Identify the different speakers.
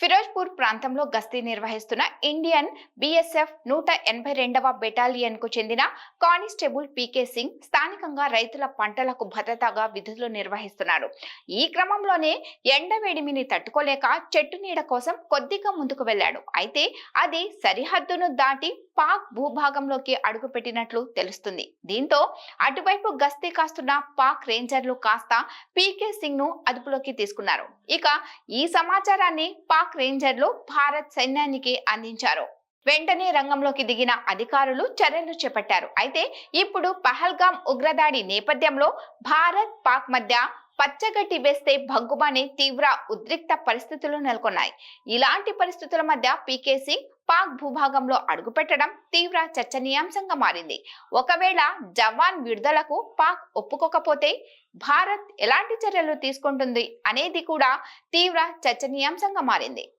Speaker 1: ఫిరోజ్పూర్ ప్రాంతంలో గస్తీ నిర్వహిస్తున్న ఇండియన్ బీఎస్ఎఫ్ నూట ఎనభై రెండవ బెటాలియన్కు చెందిన కానిస్టేబుల్ పీకే సింగ్ స్థానికంగా రైతుల పంటలకు భద్రతగా విధులు నిర్వహిస్తున్నారు. ఈ క్రమంలోనే ఎండవేడిమిని తట్టుకోలేక చెట్టు నీడ కోసం కొద్దిగా ముందుకు వెళ్ళాడు. అయితే అది సరిహద్దును దాటి పాక్ భూభాగంలోకి అడుగుపెట్టినట్లు తెలుస్తుంది. దీంతో అటువైపు గస్తీ కాస్తున్న పాక్ రేంజర్లు కాస్త పీకే సింగ్ను అదుపులోకి తీసుకున్నారు. ఇక ఈ సమాచారాన్ని పాక్ రేంజర్లు భారత్ సైన్యానికి అందించారు. వెంటనే రంగంలోకి దిగిన అధికారులు చర్యలు చేపట్టారు. అయితే ఇప్పుడు పహల్గాం ఉగ్రదాడి నేపథ్యంలో భారత్ పాక్ మధ్య పచ్చగడ్డి వేస్తే భగ్గుమనే తీవ్ర ఉద్రిక్త పరిస్థితులు నెలకొన్నాయి. ఇలాంటి పరిస్థితుల మధ్య పీకే సింగ్ పాక్ భూభాగంలో అడుగుపెట్టడం తీవ్ర చర్చనీయాంశంగా మారింది. ఒకవేళ జవాన్ విడుదలకు పాక్ ఒప్పుకోకపోతే భారత్ ఎలాంటి చర్యలు తీసుకుంటుంది అనేది కూడా తీవ్ర చర్చనీయాంశంగా మారింది.